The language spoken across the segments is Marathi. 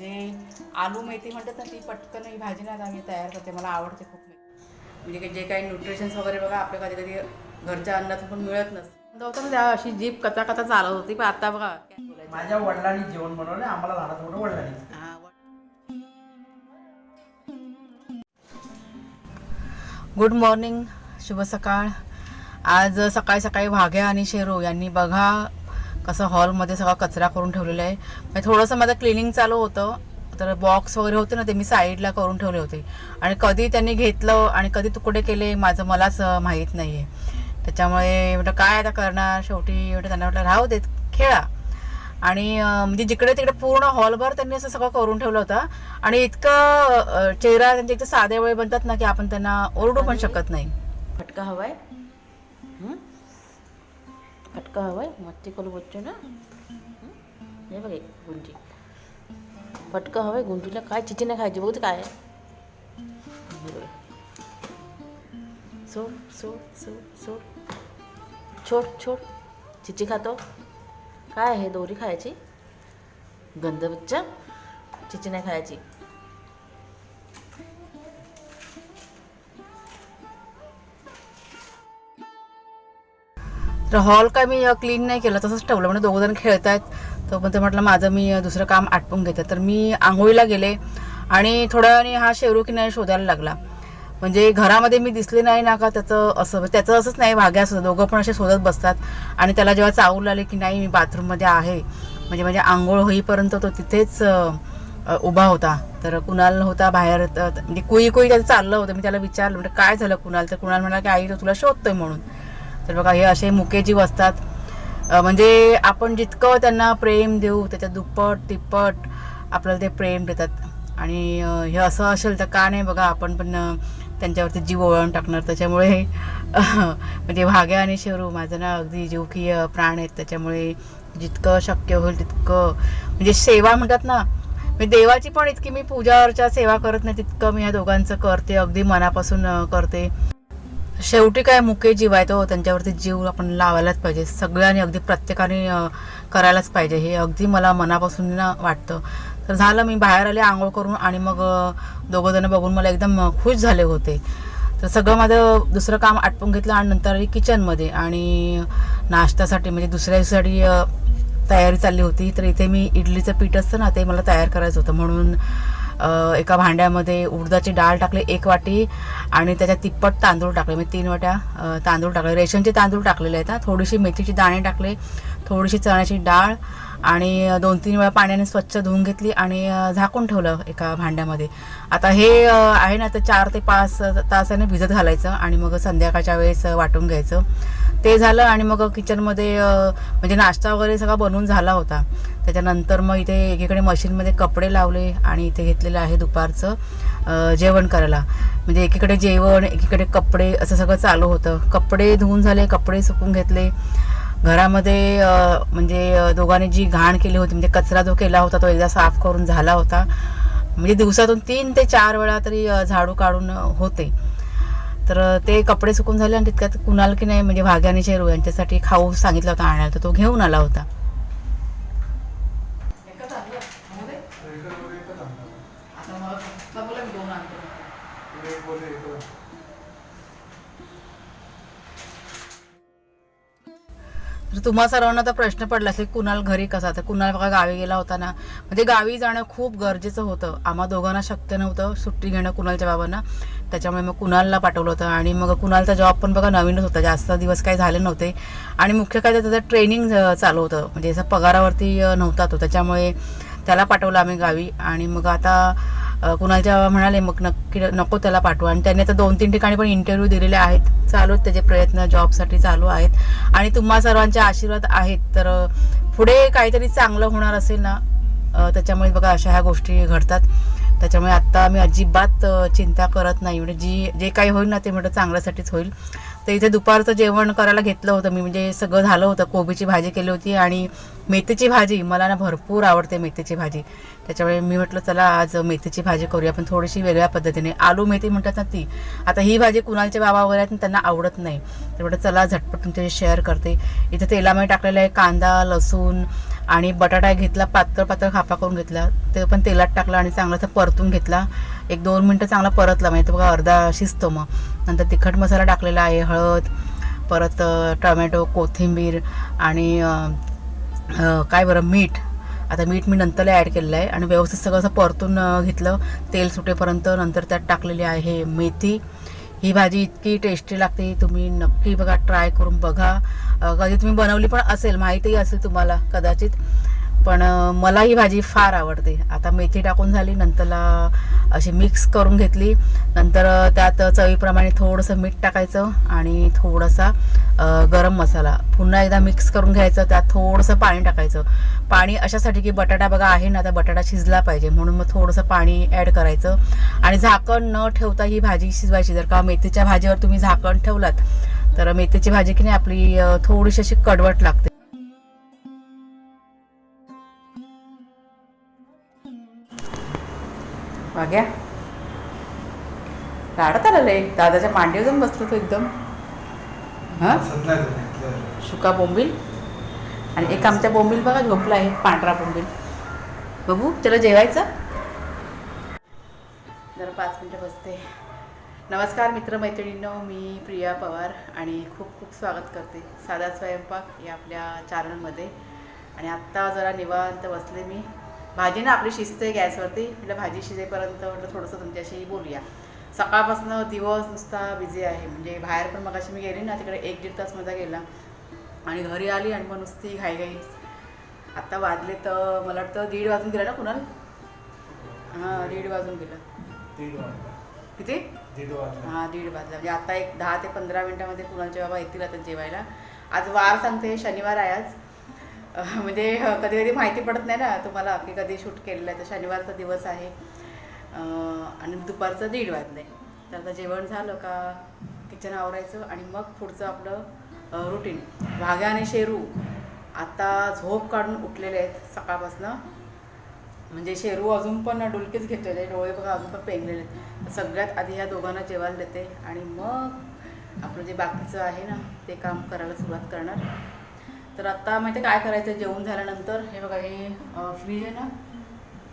म्हणजे आलू मेथी म्हणतात ना ती पटकन ही भाजी ना मी तयार करते. मला आवडते खूप म्हणजे की जे काही न्यूट्रिशन्स वगैरे बघा आपल्या कधी कधी घरच्या अन्नातून पण मिळत नसतं. होतं ना त्या अशी जीप कचा कचा चालत होती पण आता बघा. माझ्या वडिलांनी जेवण बनवलं आम्हाला लहानात मोठं वडिलांनी. गुड मॉर्निंग शुभ सकाळ. आज सकाळी सकाळी भाग्या आणि शेरू यांनी बघा कसं हॉलमध्ये सगळा कचरा करून ठेवलेला आहे. म्हणजे थोडंसं माझं क्लिनिंग चालू होतं. तर बॉक्स वगैरे होते ना ते मी साईडला करून ठेवले होते. आणि कधी त्यांनी घेतलं आणि कधी तुकडे केले माझं मलाच माहीत नाही आहे त्याच्यामुळे म्हटलं काय आता करणार? शेवटी म्हटलं त्यांना म्हटलं राहू देत खेळा. आणि म्हणजे जिकडे तिकडे पूर्ण हॉलभर त्यांनी असं सगळं करून ठेवलं होतं. आणि इतकं चेहरा त्यांचे इतके साधे वेळ बनतात ना की आपण त्यांना ओरडू पण शकत नाही. फटका हवाय. फटका हवाय मस्ती करू बच्चो ना हे बघ गुंजी फटका आहे गुंजीला काय चिची नाही खायची बघू काय आहे. हे बघ. सोड सोड सोड सोड छोट छोट चिची खातो काय आहे दोरी खायची गंध बच्चा चिची नाही खायची तर हॉल काय मी क्लीन नाही केलं तसंच ठेवलं. म्हणजे दोघं जण खेळत आहेत तो पण ते म्हटलं माझं मी दुसरं काम आटपून घेते. तर मी आंघोळीला गेले आणि थोड्या वेळाने हा शेरू की नाही शोधायला लागला. म्हणजे घरामध्ये मी दिसले नाही ना का त्याचं असं म्हणजे त्याचं असंच नाही भाग्या असं. दोघं पण असे शोधत बसतात. आणि त्याला जेव्हा चावू लागले की नाही मी बाथरूममध्ये आहे. म्हणजे म्हणजे आंघोळ होईपर्यंत तो तिथेच उभा होता. तर कुणाल होता बाहेर म्हणजे कुई कुई त्याचं चाललं होतं. मी त्याला विचारलं म्हणजे काय झालं कुणाल? तर कुणाल म्हणाला की आई तो तुला शोधतोय म्हणून. तर बघा हे असे मुके जीव असतात म्हणजे आपण जितकं त्यांना प्रेम देऊ त्याच्या दुप्पट तिप्पट आपल्याला ते प्रेम देतात. आणि हे असं असेल तर का नाही बघा आपण पण त्यांच्यावरती जीव ओळून टाकणार. त्याच्यामुळे म्हणजे भाग्या आणि शेरू माझं ना अगदी जीवकीय प्राण आहेत. त्याच्यामुळे जितकं शक्य होईल तितकं म्हणजे सेवा म्हणतात ना मी देवाची पण इतकी मी पूजा अर्चा सेवा करत नाही तितकं मी या दोघांचं करते अगदी मनापासून करते. शेवटी काय मुके जीव आहे तो हो, त्यांच्यावरती जीव आपण लावायलाच पाहिजे. सगळ्यांनी अगदी प्रत्येकाने करायलाच पाहिजे. हे अगदी मला मनापासून ना वाटतं. तर झालं मी बाहेर आले आंघोळ करून आणि मग दोघंजणं दोघं जण बघून मला एकदम खुश झाले होते. तर सगळं माझं दुसरं काम आटपून घेतलं आणि नंतर आली किचनमध्ये. आणि नाश्त्यासाठी म्हणजे दुसऱ्या दिवसासाठी तयारी चालली होती. तर इथे मी इडलीचं पीठ असतं ना ते मला तयार करायचं होतं. म्हणून एका भांड्यामध्ये उडदाची डाळ टाकली एक वाटी आणि त्याच्यात तिप्पट तांदूळ टाकले. मी तीन वाट्या तांदूळ टाकले. रेशनचे तांदूळ टाकलेले आहेत थोडीशी मेथीची दाणे टाकले थोडीशी चण्याची डाळ आणि दोन तीन वेळा पाण्याने स्वच्छ धुवून घेतली आणि झाकून ठेवलं एका भांड्यामध्ये. आता हे आहे ना तर चार ते पाच तासाने भिजत घालायचं आणि मग संध्याकाळच्या वेळेस वाटून घ्यायचं. ते झालं आणि मग किचनमध्ये म्हणजे नाश्ता वगैरे सगळा बनवून झाला होता. त्याच्यानंतर मग इथे एकीकडे मशीनमध्ये कपडे लावले आणि इथे घेतलेलं आहे दुपारचं जेवण करायला. म्हणजे एकीकडे जेवण एकीकडे कपडे असं सगळं चालू होतं. कपडे धुवून झाले कपडे सुकून घेतले. घरामध्ये म्हणजे दोघांनी जी घाण केली होती म्हणजे कचरा जो केला होता तो एकदा साफ करून झाला होता. म्हणजे दिवसातून तीन ते चार वेळा तरी झाडू काढून होते. तर ते कपडे सुकून झाले आणि तितक्यात कुणाल की नाही म्हणजे भाग्याने शेरू यांच्यासाठी खाऊ सांगितला होता आणायला तर तो घेऊन आला होता. तर तुम्हा सर्वांना तर प्रश्न पडला असेल कुणाल घरी कसा? तर कुणाल बघा गावी गेला होता ना. म्हणजे गावी जाणं खूप गरजेचं होतं. आम्हा दोघांना शक्य नव्हतं सुट्टी घेणं कुणालच्या बाबांना. त्याच्यामुळे मग कुणालला पाठवलं होतं. आणि मग कुणालचा जॉब पण बघा नवीनच होता. जास्त दिवस काही झाले नव्हते. आणि मुख्य काय त्याचं ट्रेनिंग चालू होतं. म्हणजे असं पगारावरती नव्हता तो. त्याच्यामुळे त्याला पाठवलं आम्ही गावी. आणि मग आता कुणालच्या म्हणाले मग नक्की नको त्याला पाठवा. आणि त्याने आता दोन तीन ठिकाणी पण इंटरव्ह्यू दिलेले आहेत. चालू आहेत त्याचे प्रयत्न जॉबसाठी चालू आहेत. आणि तुम्हा सर्वांचे आशीर्वाद आहेत. तर पुढे काहीतरी चांगलं होणार असेल ना? त्याच्यामुळे बघा अशा ह्या गोष्टी घडतात. त्याच्यामुळे आत्ता मी अजिबात चिंता करत नाही. म्हणजे जी जे काही होईल ना ते म्हटलं चांगल्यासाठीच होईल. तर इथे दुपारचं जेवण करायला घेतलं होतं मी. म्हणजे सगळं झालं होतं. कोबीची भाजी केली होती आणि मेथीची भाजी. मला ना भरपूर आवडते मेथीची भाजी. त्याच्यामुळे मी म्हटलं चला आज मेथीची भाजी करूया. पण थोडीशी वेगळ्या पद्धतीने. आलू मेथी म्हणतात ना ती आता ही भाजी कुणालच्या बाबा वगैरे आहेत त्यांना आवडत नाही. तर म्हटलं चला झटपट तुमच्याशी शेअर करते. इथे तेलामध्ये टाकलेलं आहे कांदा लसूण आणि बटाटा घेतला पातळ पातळ खापा करून घेतला. ते पण तेलात टाकला आणि चांगलासा परतून घेतला. एक दोन मिनटं चांगला परतला म्हणजे तो बघा अर्धा शिजतो मग. नंतर तिखट मसाला टाकलेला आहे हळद परत टोमॅटो कोथिंबीर आणि काय बरं मीठ. आता मीठ मी नंतरला ॲड केलेलं आहे आणि व्यवस्थित सगळं असं परतून घेतलं. तेल सुटेपर्यंत नंतर त्यात टाकलेली आहे मेथी. ही भाजी इतकी टेस्टी लागते तुम्ही नक्की बघा ट्राय करून बघा. कधी तुम्ही बनवली पण असेल माहितीही असेल तुम्हाला कदाचित. पण मला ही भाजी फार आवडते. आता मेथी टाकून झाली नंतरला अशी मिक्स करून घेतली. नंतर त्यात चवीप्रमाणे थोडंसं मीठ टाकायचं आणि थोडासा गरम मसाला. पुन्हा एकदा मिक्स करून घ्यायचं त्यात थोडंसं पाणी टाकायचं. पाणी अशासाठी की बटाटा बघा आहे ना आता बटाटा शिजला पाहिजे. म्हणून मग थोडंसं पाणी ॲड करायचं. आणि झाकण न ठेवता ही भाजी शिजवायची. जर का मेथीच्या भाजीवर तुम्ही झाकण ठेवलात तर मेथीची भाजी की नाही आपली थोडीशी अशी कडवट लागते. वाग्या लाडत आलेलं आहे. दादाच्या मांडीवर जाऊन बसलो तो एकदम. हा? सुका बोंबील. आणि एक आमच्या बोंबील बघा झोपला आहे. पांढरा बोंबील. बघू त्याला जेवायचं? जरा पाच मिनटं बसते. नमस्कार मित्रमैत्रिणींनो मी प्रिया पवार आणि खूप खूप स्वागत करते. साधा स्वयंपाक या आपल्या चॅनलमध्ये आणि आत्ता जरा निवांत बसले मी. भाजी ना आपली शिजते गॅसवरती. म्हटलं भाजी शिजेपर्यंत म्हटलं थोडंसं तुमच्याशी बोलूया. सकाळपासून दिवस नुसता बिझी आहे. म्हणजे बाहेर पण मगाशी मी गेली ना तिकडे एक दीड तास माझा गेला. आणि घरी आली आणि मग नुसती घाईघाई आत्ता वाजले तर मला वाटतं दीड वाजून गेला ना कुणाल? हां दीड वाजून गेलं. किती? दीड वाजता हा दीड वाजला. म्हणजे आता एक दहा ते पंधरा मिनिटामध्ये कुणालचे बाबा येतील आता जेवायला. आज वार सांगते शनिवार आहे आज. म्हणजे कधी कधी माहिती पडत नाही ना तुम्हाला की कधी शूट केलेलं आहे तर शनिवारचा दिवस आहे. आणि दुपारचं दीड वाजले. तर आता जेवण झालं का किचन आवरायचं आणि मग पुढचं आपलं रुटीन भाग्या आणि शेरू आता झोप काढून उठलेले आहेत सकाळपासनं. म्हणजे शेरू अजून पण डुलकीच घेतलेले डोळे बघा अजून पण पेंगलेले आहेत. सगळ्यात आधी ह्या दोघांना जेवायला देते आणि मग आपलं जे बाकीचं आहे ना ते काम करायला सुरुवात करणार. तर आत्ता माहिती काय करायचं? जेवण झाल्यानंतर हे बघा हे फ्रीज आहे ना?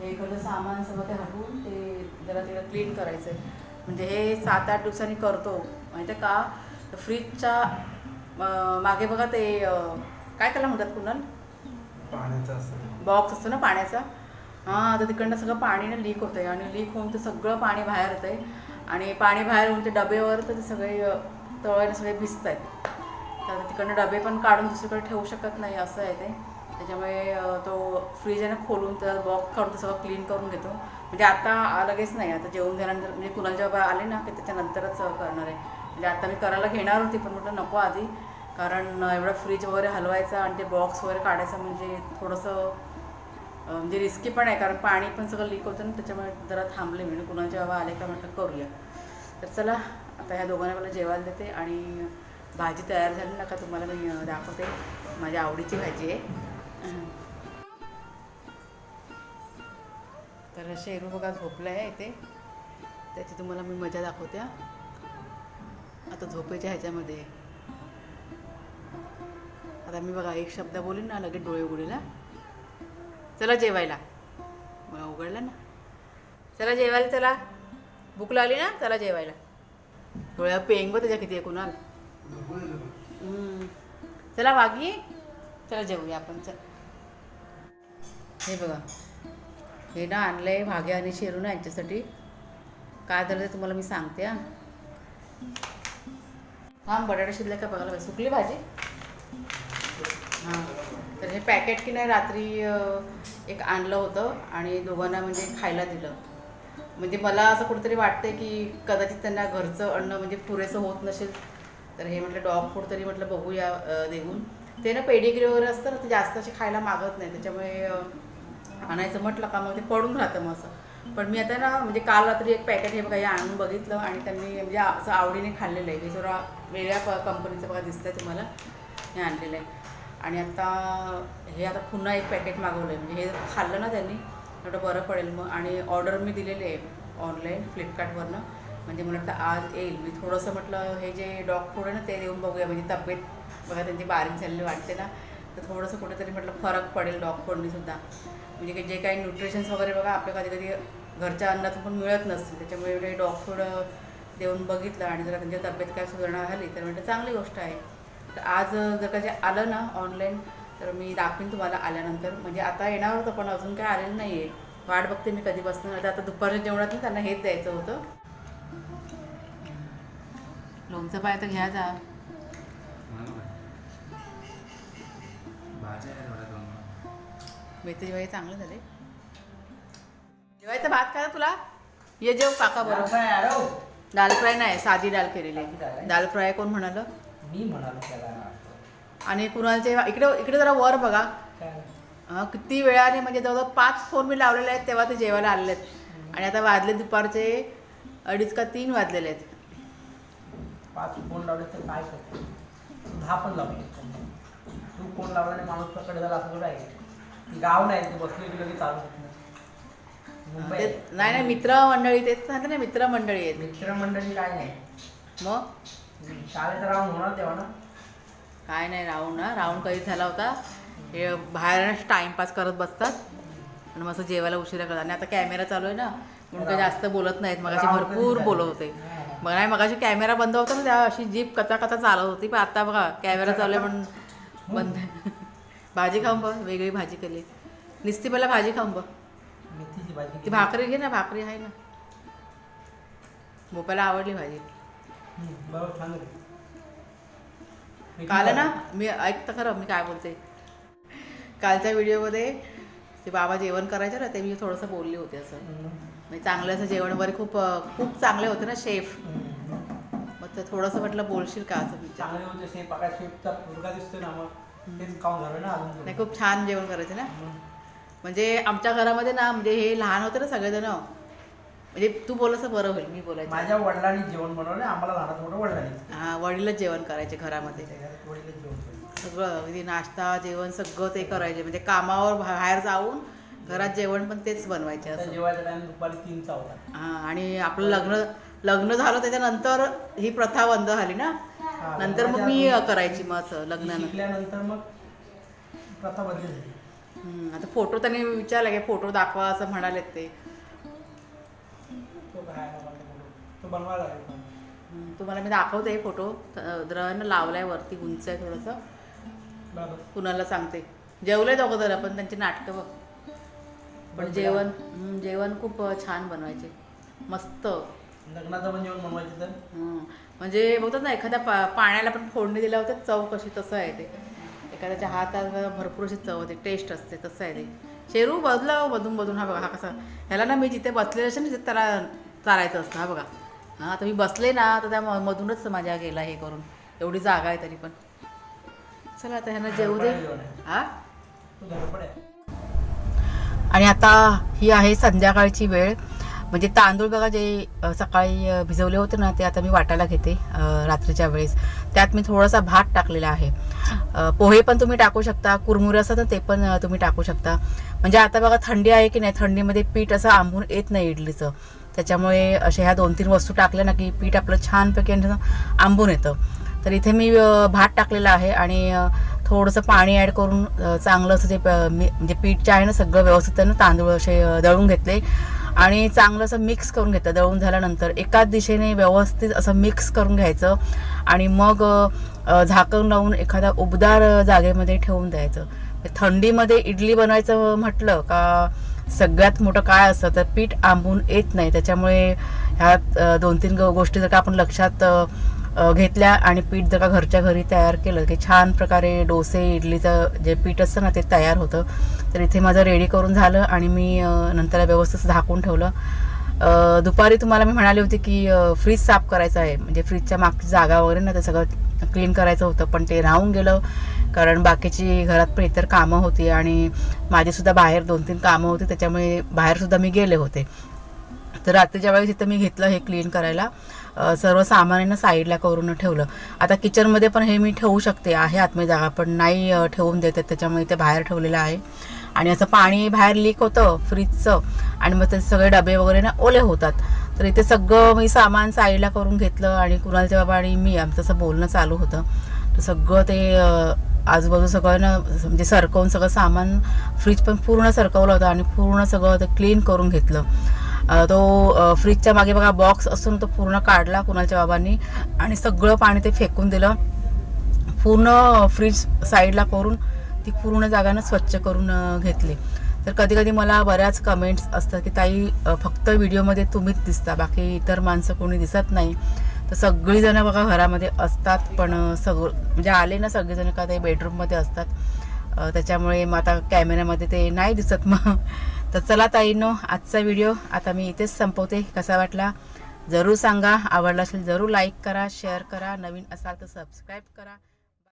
हे इकडलं सामान सगळं ते हटवून ते जरा तिला क्लीन करायचं आहे म्हणजे हे सात आठ दिवसांनी करतो. माहिती आहे का? फ्रीजच्या मागे बघा ते काय त्याला म्हणतात कुणाल? पाण्याचं असतं बॉक्स असतो ना पाण्याचा? हां तर तिकडनं सगळं पाणी ना लीक होतं आहे आणि लीक होऊन ते सगळं पाणी बाहेर येतं आहे आणि पाणी बाहेर होऊन ते डबेवर तर ते सगळे तळायला सगळे भिजत आहेत तर तिकडनं डबे पण काढून दुसरीकडे ठेवू शकत नाही असं आहे ते. त्याच्यामुळे तो फ्रीज आहे ना खोलून त्याचा बॉक्स काढून ते सगळं क्लीन करून घेतो. म्हणजे आता लगेच नाही. आता जेवण झाल्यानंतर म्हणजे कुणाला जेव्हा आले ना की त्याच्यानंतरच करणार आहे. म्हणजे आता मी करायला घेणार होती पण म्हटलं नको आधी. कारण एवढा फ्रीज वगैरे हलवायचा आणि ते बॉक्स वगैरे काढायचं म्हणजे थोडंसं म्हणजे रिस्की पण आहे. कारण पाणी पण सगळं लीक होतं ना त्याच्यामुळे जरा थांबले मी. कुणाच्या बाबा आले का म्हटलं करूया. तर चला आता ह्या दोघांना मला जेवायला देते आणि भाजी तयार झाली ना का तुम्हाला मी दाखवते. माझ्या आवडीची भाजी आहे. तर शेरू बघा झोपलं आहे इथे. त्याची तुम्हाला मी मजा दाखवते आता झोपेच्या ह्याच्यामध्ये. आता मी बघा एक शब्द बोलीन ना लगेच डोळे उघडेल चला जेवायला. मग उघडला ना. चला जेवायला चला. भूक लागली ना चला जेवायला. डोळ्या पेंग बघ त्याच्या किती आहे कुणाल. हम्म. चला वागी चला जेवूया आपण चल. हे बघा. हे ना आणलंय भाग्या आणि शेरू ना यांच्यासाठी. काय झालं ते तुम्हाला मी सांगते हा. हां बटाटा शिजल्या का बघायला पाहिजे. सुकली भाजी? हां. तर हे पॅकेट की नाही रात्री एक आणलं होतं आणि दोघांना म्हणजे खायला दिलं. म्हणजे मला असं कुठेतरी वाटतंय की कदाचित त्यांना घरचं अन्न म्हणजे पुरेसं होत नसेल तर हे म्हटलं डॉग फूड तरी म्हटलं बघूया देऊन. ते ना पेडिग्री वगैरे असतं ना ते जास्त असे खायला मागत नाही. त्याच्यामुळे आणायचं म्हटलं का मग ते पडून राहतं मग असं. पण मी आता ना म्हणजे काल रात्री एक पॅकेट हे बघा हे आणून बघितलं आणि त्यांनी म्हणजे असं आवडीने खाल्लेलं आहे. हे जरा वेगळ्या प कंपनीचं बघा दिसतंय तुम्हाला. हे आणलेलं आहे. आणि आता हे आता पुन्हा एक पॅकेट मागवलं आहे म्हणजे हे खाल्लं ना त्यांनी थोडं बरं पडेल मग. आणि ऑर्डर मी दिलेली आहे ऑनलाईन फ्लिपकार्टवरनं म्हणजे मला वाटतं आज येईल. मी थोडंसं म्हटलं हे जे डॉग फूड आहे ना ते देऊन बघूया. म्हणजे तब्येत बघा त्यांची बारीक झालेली वाटते ना. तर थोडंसं कुठेतरी म्हटलं फरक पडेल डॉग फूडनी सुद्धा. म्हणजे की जे काही न्यूट्रिशन्स वगैरे बघा आपल्या कधी कधी घरच्या अन्नातून पण मिळत नसतील त्याच्यामुळे एवढे डॉग फूड देऊन बघितलं आणि जर त्यांच्या तब्येत काय सुधारणा झाली तर म्हणजे चांगली गोष्ट आहे. तर आज जर का जे आलं ना ऑनलाईन तर मी दाखवीन तुम्हाला आल्यानंतर. म्हणजे आता येणार होतं पण अजून काय आलेलं नाही आहे वाट बघते मी कधीपासून. आता आता दुपारच्या जेवणात त्यांना हेच द्यायचं होतं. लोणचं पाय तर घ्या जा. मेथी भाई चांगले झाले. जेवायचं भात का तुला? ये जेव काका बरोबर. दाल फ्राय नाही साधी डाल केलेली? दाल फ्राय कोण म्हणाल? मी म्हणालो आणि कुणालचे इकडे इकडे जरा वर बघा. काय? किती वेळाने म्हणजे जवळजवळ पाच फोन मी लावलेले आहेत तेव्हा ते जेवायला आलेले आहेत. आणि आता वाजले दुपारचे अडीच का तीन वाजलेले आहेत. पाच फोन लावले तर काय करते? दहा पण लावले तू फोन लावला नाही माणूस प्रकट झाला असं कुठं आहे. गाव नाही ते बसले की लगेच चालू मुंबई. नाही नाही मित्रमंडळी तेच सांगते ना मित्रमंडळी आहेत. मित्रमंडळी काय नाही. मग? शाळेत राहून होणार तेव्हा ना? काय नाही राहून ना राहून कधी झाला होता? हे बाहेर टाइमपास करत बसतात. आणि मग असं जेवायला उशिरा करतात. आणि आता कॅमेरा चालू आहे ना म्हणून काही जास्त बोलत नाहीत राहून भरपूर बोलत होते. मग नाही मगाशी कॅमेरा बंद होता ना तेव्हा अशी जीप कचा कचा चालत होती पण आता बघा कॅमेरा चालू आहे पण बंद. भाजी खाऊन बघ वेगळी भाजी केली निस्ती पहिला भाजी खाऊन बघ ती. भाकरी घे ना भाकरी आहे ना मोप्याला आवडली भाजी काल ना. मी ऐकतं खरं मी काय बोलते कालच्या व्हिडिओमध्ये ते बाबा जेवण करायचे ना ते मी थोडंसं बोलली होते असं. म्हणजे चांगलं असं जेवण वगैरे खूप खूप चांगले होते ना शेफ. मग ते थोडंसं म्हटलं बोलशील का असं विचार. चांगले होते मुलगा दिसतोय ना मग तेच झालं ना अजून नाही खूप छान जेवण करायचे ना. म्हणजे आमच्या घरामध्ये ना म्हणजे हे लहान होते ना सगळेजण म्हणजे तू बोललं बरं होईल मी बोलायचं. माझ्या वडिलांनी जेवण बनवलं आम्हाला लहानात मोठं वडिलांनी. हा वडीलच जेवण करायचे घरामध्ये. जेवण. सगळं अगदी नाश्ता जेवण सगळं ते करायचे म्हणजे कामावर बाहेर जाऊन घरात जेवण पण तेच बनवायचे असं. जेवायचा टाइम दुपारी तीनचा होता हा आणि आपलं लग्न लग्न झालं त्याच्यानंतर ही प्रथा बंद झाली ना? हा, नंतर मग मी करायची मग असं लग्नानंतर शिकल्यानंतर मग प्रथा बदली झाली. हम्म, आता फोटो त्यांनी विचारला की फोटो दाखवा असं म्हणालेत ते. तो काय बाबा ते बोलू. तो बनवायला लागेल. पण. हम्म, तुम्हाला मी दाखवते फोटो. द्रन लावलाय वरती उंच आहे थोडंसं. कुणाला सांगते. जेवले दोघं जरा पण त्यांची नाटकं बघ. पण जेवण जेवण खूप छान बनवायचे. मस्त. लग्नाचं पण जेवण बनवायचं तर? हं. म्हणजे बोलतात ना एखाद्या पा पाण्याला पण फोडणी दिल्या होत्या चव कशी तसं आहे ते. एखाद्याच्या हातात भरपूर अशी चव होते टेस्ट असते तसं आहे ते. शेरू बदला मधून मधून. हा बघा हा कसा. ह्याला ना मी जिथे बसलेले असेल ना तिथे त्याला चालायचं असतं हा बघा. हां आता मी बसले ना तर त्या म- मधूनच माझ्या गेला हे करून. एवढी जागा आहे तरी पण. चला आता ह्यांना जेवू दे. आहे. हा तो धडपड आहे. आणि आता ही आहे संध्याकाळची वेळ. म्हणजे तांदूळ बघा जे सकाळी भिजवले होते ना ते आता मी वाटायला घेते रात्रीच्या वेळेस. त्यात मी थोडासा भात टाकलेला आहे. पोहे पण तुम्ही टाकू शकता कुरमुरे असतात ना ते पण तुम्ही टाकू शकता. म्हणजे आता बघा थंडी आहे की नाही थंडीमध्ये पीठ असं आंबून येत नाही इडलीचं. त्याच्यामुळे अशा ह्या दोन तीन वस्तू टाकल्या ना की पीठ आपलं छानपैकी आंबून येतं. तर इथे मी भात टाकलेला आहे आणि थोडंसं पाणी ॲड करून चांगलं असं जे प- मी- म्हणजे पीठ जे आहे ना सगळं व्यवस्थित त्यानं तांदूळ असे दळून घेतले. आणि चांगलं असं मिक्स करून घेतलं दळून झाल्यानंतर. एकाच दिशेने व्यवस्थित असं मिक्स करून घ्यायचं आणि मग झाकण लावून एखाद्या उबदार जागेमध्ये ठेवून द्यायचं. म्हणजे थंडीमध्ये इडली बनवायचं म्हटलं का सगळ्यात मोठं काय असतं तर पीठ आंबून येत नाही. त्याच्यामुळे ह्या दोन तीन गोष्टी जर का आपण लक्षात घेतल्या आणि पीठ जर का घरच्या घरी तयार केलं. की छान प्रकारे डोसे इडलीचं जे पीठ असतं ना ते तयार होतं. तर इथे माझं रेडी करून झालं आणि मी नंतर व्यवस्थित झाकून ठेवलं. दुपारी तुम्हाला मी म्हणाली होती की फ्रीज साफ करायचं आहे. म्हणजे फ्रीजच्या मागची जागा वगैरे ना ते सगळं क्लीन करायचं होतं. पण ते राहून गेलं. कारण बाकीची घरात पण इतर कामं होती आणि माझीसुद्धा बाहेर दोन तीन कामं होती. त्याच्यामुळे बाहेरसुद्धा मी गेले होते. तर रात्रीच्या वेळेस इथं मी घेतलं हे क्लीन करायला. सर्व सामान्यांना साईडला करून ठेवलं. आता किचनमध्ये पण हे मी ठेवू शकते आहे आतमध्ये जागा पण नाही ठेवून देते त्याच्यामुळे ते बाहेर ठेवलेलं आहे. आणि असं पाणी बाहेर लीक होतं फ्रीजचं आणि मग ते सगळे डबे वगैरे ना ओले होतात. तर इथे सगळं मी सामान साईडला करून घेतलं आणि कुणालच्या बाबा आणि मी आमचं असं बोलणं चालू होतं. तर सगळं ते आजूबाजू सगळं ना म्हणजे सरकवून सगळं सामान फ्रीज पण पूर्ण सरकवलं होतं आणि पूर्ण सगळं ते क्लीन करून घेतलं. तो फ्रीजच्या मागे बघा बॉक्स असून तो पूर्ण काढला कुणालच्या बाबांनी आणि सगळं पाणी ते फेकून दिलं. पूर्ण फ्रीज साईडला करून ती पूर्ण जागानं स्वच्छ करून घेतली. तर कधी कधी मला बऱ्याच कमेंट्स असतात की ताई फक्त व्हिडिओमध्ये तुम्हीच दिसता बाकी इतर माणसं कोणी दिसत नाही. तर सगळीजणं बघा घरामध्ये असतात पण अं, सगळं म्हणजे आले ना सगळेजण का ते बेडरूममध्ये असतात. त्याच्यामुळे मग आता कॅमेऱ्यामध्ये ते नाही दिसत मग. तर चला ताईनो आजचा व्हिडिओ आता मी इथेच संपवते. कसा वाटला? जरूर सांगा. आवडला असेल जरूर लाईक करा शेअर करा. नवीन असाल तर सबस्क्राईब करा.